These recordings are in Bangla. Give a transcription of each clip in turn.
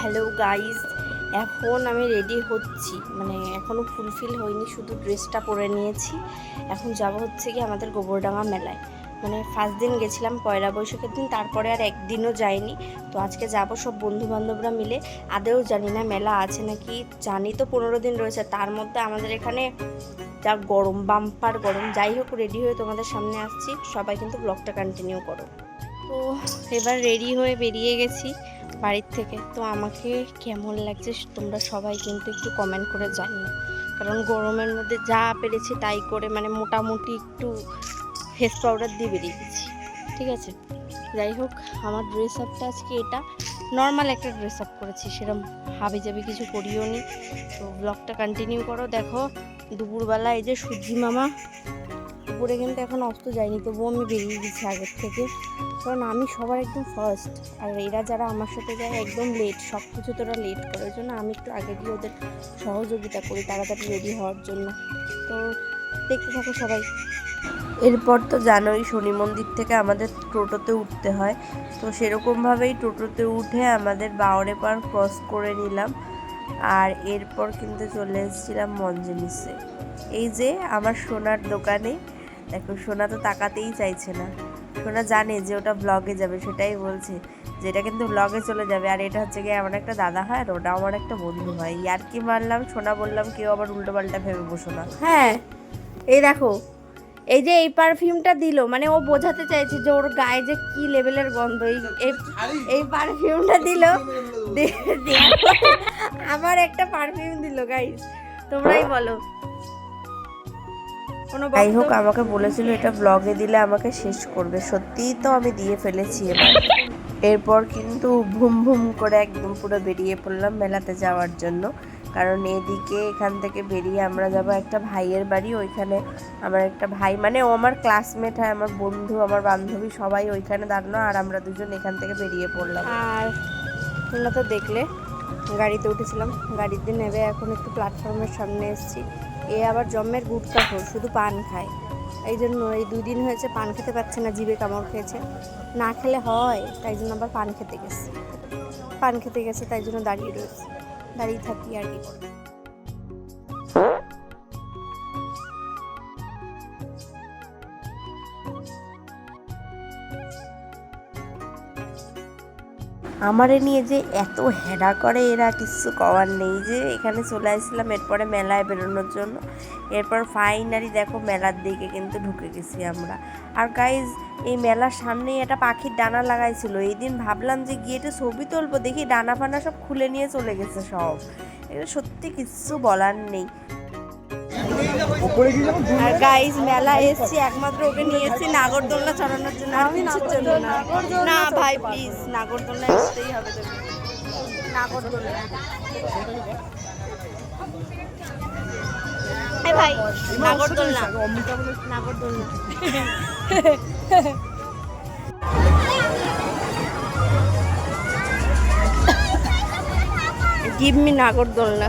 হ্যালো গাইস, এখন আমি রেডি হচ্ছি। মানে এখনও ফুলফিল হয়নি, শুধু ড্রেসটা পরে নিয়েছি। এখন যাব হচ্ছে কি আমাদের গোবরডাঙ্গা মেলায়। মানে ফার্স্ট দিন গেছিলাম পয়লা বৈশাখের দিন, তারপরে আর একদিনও যাইনি। তো আজকে যাব সব বন্ধু বান্ধবরা মিলে। আদেও জানি না, মেলা আছে নাকি? জানি তো পনেরো দিন রয়েছে, তার মধ্যে আমাদের এখানে যা গরম, বাম্পার গরম, যাই হোক রেডি হয়ে তোমাদের সামনে আসছি। সবাই কিন্তু ব্লগটা কন্টিনিউ করো। তো এবার রেডি হয়ে বেরিয়ে গেছি। বাড়ির থেকে। তো আমাকে কেমন লাগছে তোমরা সবাই কিন্তু একটু কমেন্ট করে জানিও। কারণ গরমের মধ্যে যা পেরেছি তাই করে মানে মোটামুটি একটু ফেস পাউডার দিয়ে বেরিয়ে গেছি। ঠিক আছে? যাই হোক, আমার ড্রেস আপটা আজকে এটা। নর্মাল একটা ড্রেস আপ করেছি সেরকম হাবি জাবি কিছু করিও নি। তো ব্লগটা কন্টিনিউ করো। দেখো, দুপুরবেলা এই যে সূর্যি মামা উপরে কিন্তু এখন অস্ত যায়নি, তবুও আমি বেরিয়ে গেছি আগের থেকে। কারণ আমি সবার একদম ফার্স্ট আর এরা যারা আমার সাথে যায় একদম লেট সব কিছু তোরা লেট করে, ওই জন্য আমি একটু আগে দিয়ে ওদের সহযোগিতা করি তাড়াতাড়ি রেডি হওয়ার জন্য। তো দেখতে থাকো সবাই। এরপর তো জানোই শনি মন্দির থেকে আমাদের টোটোতে উঠতে হয়। তো সেরকমভাবেই টোটোতে উঠে আমাদের বাউরে পার ক্রস করে নিলাম। আর এরপর কিন্তু চলে এসেছিলাম মঞ্জনিসে এই যে আমার সোনার দোকানে দেখো, সোনা তো তাকাতেই চাইছে না। সোনা জানে যে ওটা ব্লগে যাবে, সেটাই বলছে যে এটা কিন্তু ব্লগে চলে যাবে। আর এটা হচ্ছে গিয়ে আমার একটা দাদা হয় আর ওটা আমার একটা বন্ধু হয়। ইয়ার কি মারলাম সোনা বললাম, কেউ আবার উল্টো পাল্টা ভেবে বসো না। হ্যাঁ এই দেখো, এই যে এই পারফিউমটা দিল মানে ও বোঝাতে চাইছে যে ওর গায়ে যে কি লেভেলের গন্ধ। এই, এই- পারফিউমটা দিল দেওয়ার একটা পারফিউম দিল গাইস তোমরাই বলো। যাই হোক আমাকে বলেছিল এটা ব্লগে দিলে আমাকে শেষ করবে। সত্যিই তো আমি দিয়ে ফেলেছি এবার। এরপর কিন্তু ভুম ভুম করে একদম পুরো বেরিয়ে পড়লাম মেলাতে যাওয়ার জন্য। কারণ এদিকে এখান থেকে বেরিয়ে আমরা যাব একটা ভাইয়ের বাড়ি ওইখানে আমার একটা ভাই মানে ও আমার ক্লাসমেট হয় আমার বন্ধু আমার বান্ধবী সবাই ওইখানে দাঁড়ানো আর আমরা দুজন এখান থেকে বেরিয়ে পড়লাম। আর তোমরা তো দেখলে গাড়িতে উঠেছিলাম গাড়িতে নেবে এখন একটু প্ল্যাটফর্মের সামনে এসেছি। এ আবার জন্মের গুটকা খোর শুধু পান খায়। এই জন্য এই দুই দিন হয়েছে পান খেতে পারছে না, জিভে কামড় খেয়েছে। না খেলে হয়, তাই জন্য আবার পান খেতে গেছে। পান খেতে গেছে, তাই জন্য দাঁড়িয়ে রয়েছে। দাঁড়িয়ে থাকি আর কি। আমারে নিয়ে যে এত হেডা করে এরা, কিছু কওয়ার নেই। যে এখানে চলে আসছিলাম, এরপরে মেলায় বেরোনোর জন্য। এরপর ফাইনালি দেখো মেলার দিকে কিন্তু ঢুকে গেছি আমরা। আর গাইজ এই মেলার সামনেই একটা পাখির ডানা লাগাইছিল। এই দিন ভাবলাম যে গিয়ে একটু ছবি তুলবো, দেখি ডানা ফানা সব খুলে নিয়ে চলে গেছে সব। এটা সত্যি কিচ্ছু বলার নেই। আর গাইজ মেলা এসছি একমাত্র ওকে নিয়ে এসছি। নাগরদোলনা চড়ানোর জন্য আর কিছুর জন্য না। না ভাই প্লিজ নাগরদোলনা আসতেই হবে তোকে নাগরদোলনা। ভাই নাগরদোলনা। নাগরদোলনা। Give me নাগরদোলনা।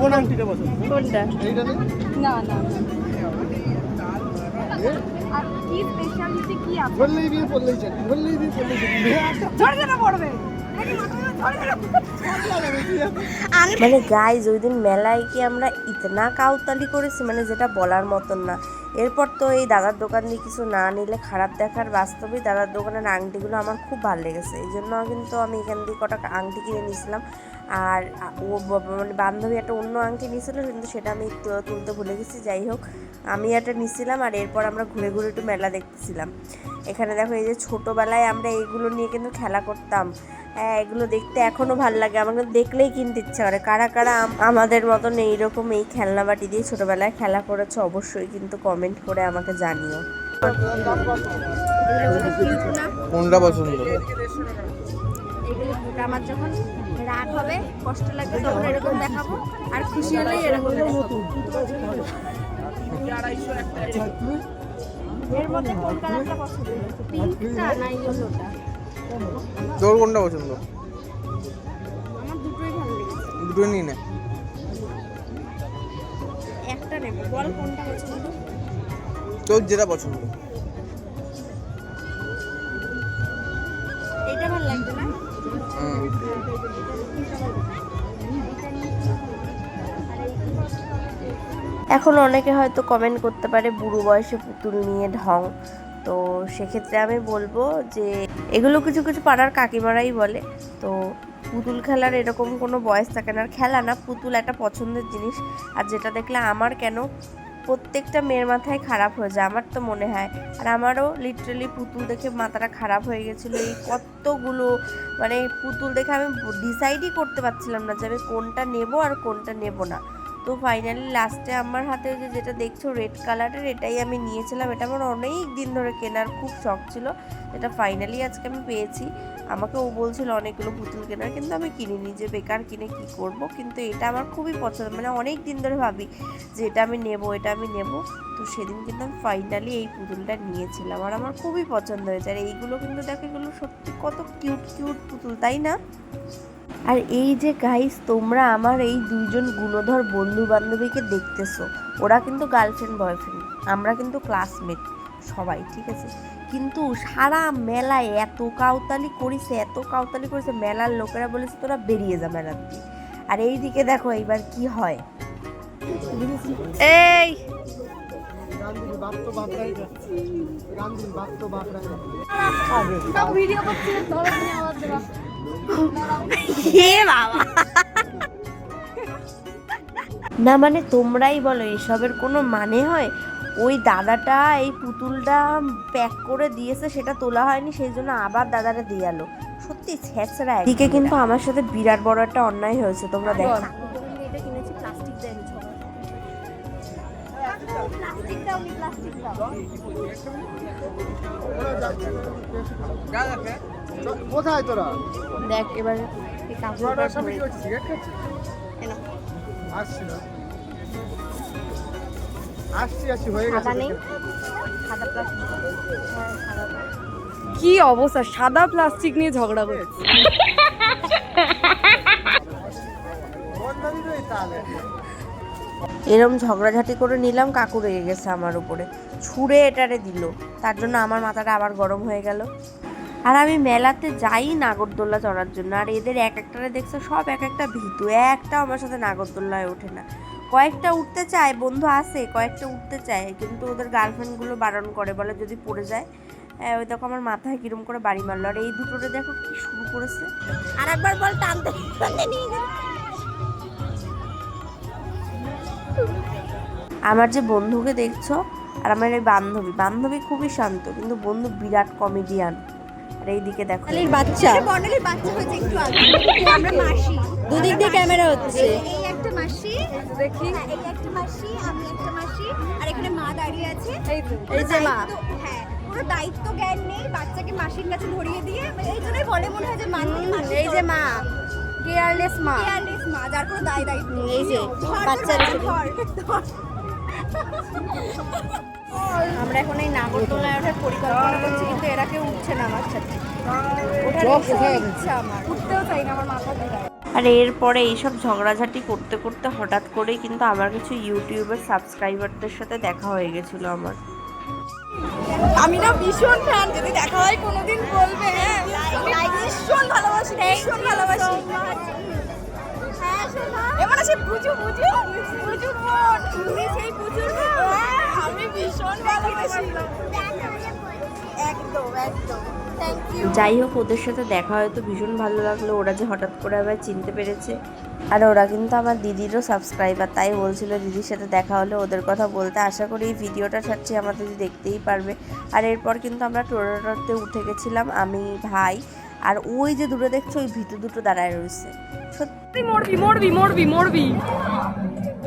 কোন আংটিটা বসো কোনটা? এইটা না না আর কি স্পেশালিটি কি আছে বললেই দিয়ে বললেই চাকরি বললেই দিয়ে পড়লেই চাকরি ঝড় কেন পড়বে। মানে গাইজ ওই দিন মেলায় কি আমরা ইতনা কাউতালি করেছি? মানে যেটা বলার মতন না। এরপর তো এই দাদার দোকান দিয়ে কিছু না নিলে খারাপ দেখার বাস্তবেই দাদার দোকানের আংটিগুলো আমার খুব ভালো লেগেছে। এই জন্য কিন্তু আমি এখান দিয়ে কটা আংটি কিনে নিয়েছিলাম। আর ও মানে বান্ধবী একটা অন্য আংটি নিয়েছিল, কিন্তু সেটা আমি তুলতে ভুলে গেছি। যাই হোক, আমি একটা নিয়েছিলাম আর এরপর আমরা ঘুরে ঘুরে একটু মেলা দেখতেছিলাম। এখানে দেখো এই যে ছোটোবেলায় আমরা এইগুলো নিয়ে কিন্তু খেলা করতাম। হ্যাঁ এগুলো দেখতে এখনও ভালো লাগে। আমার কিন্তু দেখলেই কিনতে ইচ্ছা করে। কারা কারা আমাদের মতন এইরকম এই খেলনা বাটি দিয়ে ছোটোবেলায় খেলা করেছে অবশ্যই কিন্তু কমেন্ট করে আমাকে জানিও। কোনটা পছন্দ? আমার যখন রাগ হবে কষ্ট লাগবে তখন এরকম দেখাবো। আর খুশি হলেই এরকম দেখাবো। এর মধ্যে কোন কালারটা পছন্দ? পিঙ্কটা না ইয়েলোটা? তোর কোনটা পছন্দ? আমার দুটোই ভালো লেগেছে। দুটোই নিয়ে নে। একটা নেব। বল কোনটা পছন্দ? তোর যেটা পছন্দ। এটা ভালো লাগবে না? হুম। এখন অনেকে হয়তো কমেন্ট করতে পারে, বুড়ো বয়সে পুতুল নিয়ে ঢং। তো সেক্ষেত্রে আমি বলব যে, এগুলো কিছু কিছু পাড়ার কাকিমারাই বলে। তো পুতুল খেলার এরকম কোনো বয়স থাকে না। আর খেলা না, পুতুল একটা পছন্দের জিনিস। আর যেটা দেখলে আমার কেন প্রত্যেকটা মেয়ের মাথায় খারাপ হয়ে যায়, আমার তো মনে হয়। আর আমারও লিটারালি পুতুল দেখে মাথাটা খারাপ হয়ে গেছিল। এই কতগুলো মানে পুতুল দেখে আমি ডিসাইডই করতে পারছিলাম না যে আমি কোনটা নেব আর কোনটা নেব না। তো ফাইনালি লাস্টে আমার হাতে যে যেটা দেখছ রেড কালারের এটাই আমি নিয়েছিলাম। এটা আমার অনেক দিন ধরে কেনার খুব শখ ছিল। এটা ফাইনালি আজকে আমি পেয়েছি। আমাকে ও বলছিল অনেকগুলো পুতুল কেনার, কিন্তু আমি কিনিনি যে বেকার কিনে কি করব। কিন্তু এটা আমার খুবই পছন্দ মানে অনেক দিন ধরে ভাবি যে এটা আমি নেব, এটা আমি নেব। তো সেদিন কিন্তু আমি ফাইনালি এই পুতুলটা নিয়েছিলাম। আর আমার খুবই পছন্দ হয়েছে। আর এইগুলো কিন্তু দেখো এগুলো সত্যি কত কিউট কিউট পুতুল, তাই না? আর এই যে গাইস তোমরা আমার এই দুইজন গুণধর বন্ধু বান্ধবীকে দেখতেছো ওরা কিন্তু গার্লফ্রেন্ড বয়ফ্রেন্ড আমরা কিন্তু ক্লাসমেট সবাই ঠিক আছে? কিন্তু সারা মেলায় এত কাউতালি করেছে এত কাউতালি করেছে মেলার লোকেরা বলেছে তোরা বেরিয়ে যা মেলার দিয়ে আর এই দিকে দেখো এইবার কি হয়। এই! গান্ধীর বাপ তো বাপ রাই যাচ্ছে বাপ তো বাপ রাই ভিডিও এ বাবা। না মানে তোমরাই বলো এসবের কোনো মানে হয়? ওই দাদাটা এই পুতুলটা প্যাক করে দিয়েছে সেটা তোলা হয়নি সেই জন্য আবার দাদাটা দিয়ে এলো। সত্যি ছেঁচড়া এদিকে কিন্তু আমার সাথে বিরাট বড় একটা অন্যায় হয়েছে তোমরা দেখো। এটা কিনেছি প্লাস্টিক দেয় প্লাস্টিক দাও প্লাস্টিক দাও। কোথায় তোরা? দেখ এবার কাপড়টা তোরা কি সিগারেট খাচ্ছিস এনো। আসছি না। আসছি আসছি হয়ে গেছে খাতা নেই। খাতা প্লাস্টিক কি অবস্থা? সাদা প্লাস্টিক নিয়ে ঝগড়া করছে। বন্ধ এরম ঝগড়াঝাটি করে নিলাম কাকু রেগে গেছে আমার উপরে। ছুঁড়ে এটারে দিল। তার জন্য আমার মাথাটা আবার গরম হয়ে গেল। আর আমি মেলাতে যাই নাগরদোল্লা চড়ার জন্য। আর এদের এক একটারে দেখছ সব এক একটা ভীতু একটাও আমার সাথে নাগরদোল্লায় ওঠে না। কয়েকটা উঠতে চায় বন্ধু আছে কয়েকটা উঠতে চায় কিন্তু ওদের গার্লফ্রেন্ডগুলো বারণ করে বলে যদি পড়ে যায় হ্যাঁ, ওই দেখো আমার মাথায় কিরম করে বাড়ি মারলো। আর এই দুটোরে দেখো কি শুরু করেছে। আর একবার বল টানতে নিয়ে গেল। আমার যে বন্ধুকে দেখছ আর আমার এই বান্ধবী বান্ধবী খুবই শান্ত কিন্তু বন্ধু বিরাট কমেডিয়ান আর এইদিকে দেখো। বাচ্চা। বর্ণালীর বাচ্চা হয়েছে একটু আগে। আমরা মাসি। দুদিক দিয়ে ক্যামেরা হচ্ছে। এই- একটা মাসি। দেখি। হ্যাঁ, এই একটা মাসি আমি একটা মাসি আর এখানে মা দাঁড়িয়ে আছে। এই তো, এই যে মা। হ্যাঁ কোনো দায়িত্ব জ্ঞান নেই বাচ্চাকে মাসির কাছে ধরিয়ে দিয়ে এই জন্যই বলে মনে হয় যে মা এই যে মা। কেয়ারলেস মা। কেয়ারলেস মা যার কোনো দায় দায়িত্ব নেই। এই যে ধর, ধর। আমরা এখন এই নাগরদোলায় ওঠার পরিকল্পনা করছি কিন্তু এরা কেউ উঠছে না আমার সাথে। ওঠার চল, ভীষণ কোথায়? ইচ্ছা আমার। উঠতেও চাই না আমার মাথা ঘুরায় আর এরপরে এইসব ঝগড়াঝাটি করতে করতে হঠাৎ করেই কিন্তু আমার কিছু ইউটিউবের সাবস্ক্রাইবারদের সাথে দেখা হয়ে গেছিল আমার। আমি না ভীষণ ফ্যান যদি দেখা হয় কোনোদিন বলবে হ্যাঁ ভীষণ ভালোবাসি ভীষণ ভালোবাসি। সে বুঝু বুঝু তুমি সেই আমি ভীষণ ভালোবাসি। একদম একদম। যাই হোক, ওদের সাথে দেখা হয়তো ভীষণ ভালো লাগল। ওরা যে হঠাৎ করে আবার চিনতে পেরেছে। আর ওরা কিন্তু আমার দিদিরও সাবস্ক্রাইবার তাই বলছিল দিদির সাথে দেখা হলে ওদের কথা বলতে। আশা করি এই ভিডিওটা ছাড়ছি আমার দিদি দেখতেই পারবে। আর এরপর কিন্তু আমরা টোটোতে উঠে গেছিলাম। আমি, ভাই আর ওই যে দূরে দেখছ, ওই ভিতর দুটো দাঁড়ায় রয়েছে। সত্যি মরবি মরবি মরবি মরবি।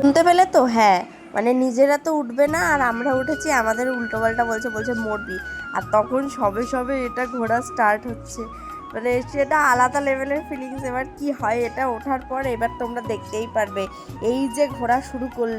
শুনতে পেলে তো? হ্যাঁ। মানে নিজেরা তো উঠবে না, আর আমরা উঠেছি, আমাদের উল্টোপাল্টা বলছে বলছে মরবি। আর তখন সবে সবে এটা ঘোরা স্টার্ট হচ্ছে। মানে সেটা আলাদা লেভেলের ফিলিংস এবার কি হয় এটা ওঠার পর এবার তোমরা দেখতেই পারবে। এই যে ঘোরা শুরু করল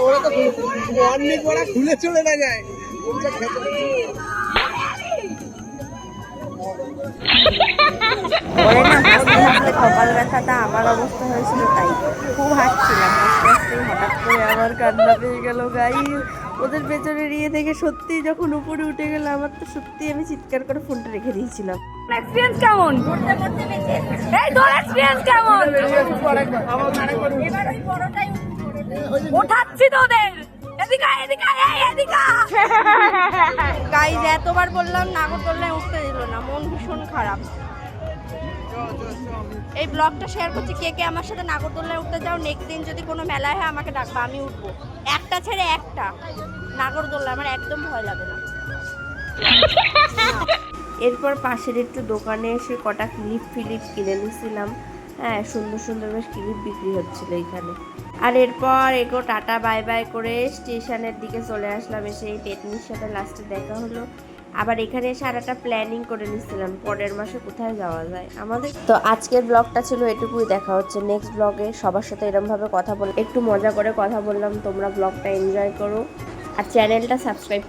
ওরা তো ওয়ার্নিং ওরা খুলে চলে না যায় না হাসতে কপাল ব্যথাটা আমার অবস্থা হয়েছিল তাই খুব হাসছিলাম। হাসতে হাসতে হঠাৎ করে আমার কান্না পেয়ে গেল গাই ওদের পেছনের ইয়ে থেকে সত্যি যখন উপরে উঠে গেল আমার তো সত্যি আমি চিৎকার করে ফোনটা রেখে দিয়েছিলাম। এক্সপিরিয়েন্স কেমন? এই তোর এক্সপিরিয়েন্স কেমন? আয়। গাইজ এতবার বললাম নাগরদোল্লায় উঠতে দিল না। মন ভীষণ খারাপ। এই ব্লগটা শেয়ার করছি কে কে আমার সাথে নাগরদোল্লায় উঠতে যাও। নেক্সট দিন যদি কোনো মেলায় হয় আমাকে ডাকবা আমি উঠবো। একটা ছেড়ে একটা। নাগরদোল্লা আমার একদম ভয় লাগে না। এরপর পাশের একটু দোকানে এসে কটা ক্লিপ ফিলিপ কিনে নিয়েছিলাম। হ্যাঁ সুন্দর সুন্দর বেশ ক্লিপ বিক্রি হচ্ছিল এখানে। আর এরপর এগো, টাটা, বাই বাই করে স্টেশনের দিকে চলে আসলাম, এসে এই পেতনির সাথে লাস্টে দেখা হলো। আবার এখানে এসে আর একটা প্ল্যানিং করে নিচ্ছিলাম পরের মাসে কোথায় যাওয়া যায়? আমাদের তো আজকের ব্লগটা ছিল এটুকুই, দেখা হচ্ছে নেক্সট ব্লগে সবার সাথে এরমভাবে কথা বল একটু মজা করে কথা বললাম, তোমরা ব্লগটা এনজয় করো। আর চ্যানেলটা সাবস্ক্রাইব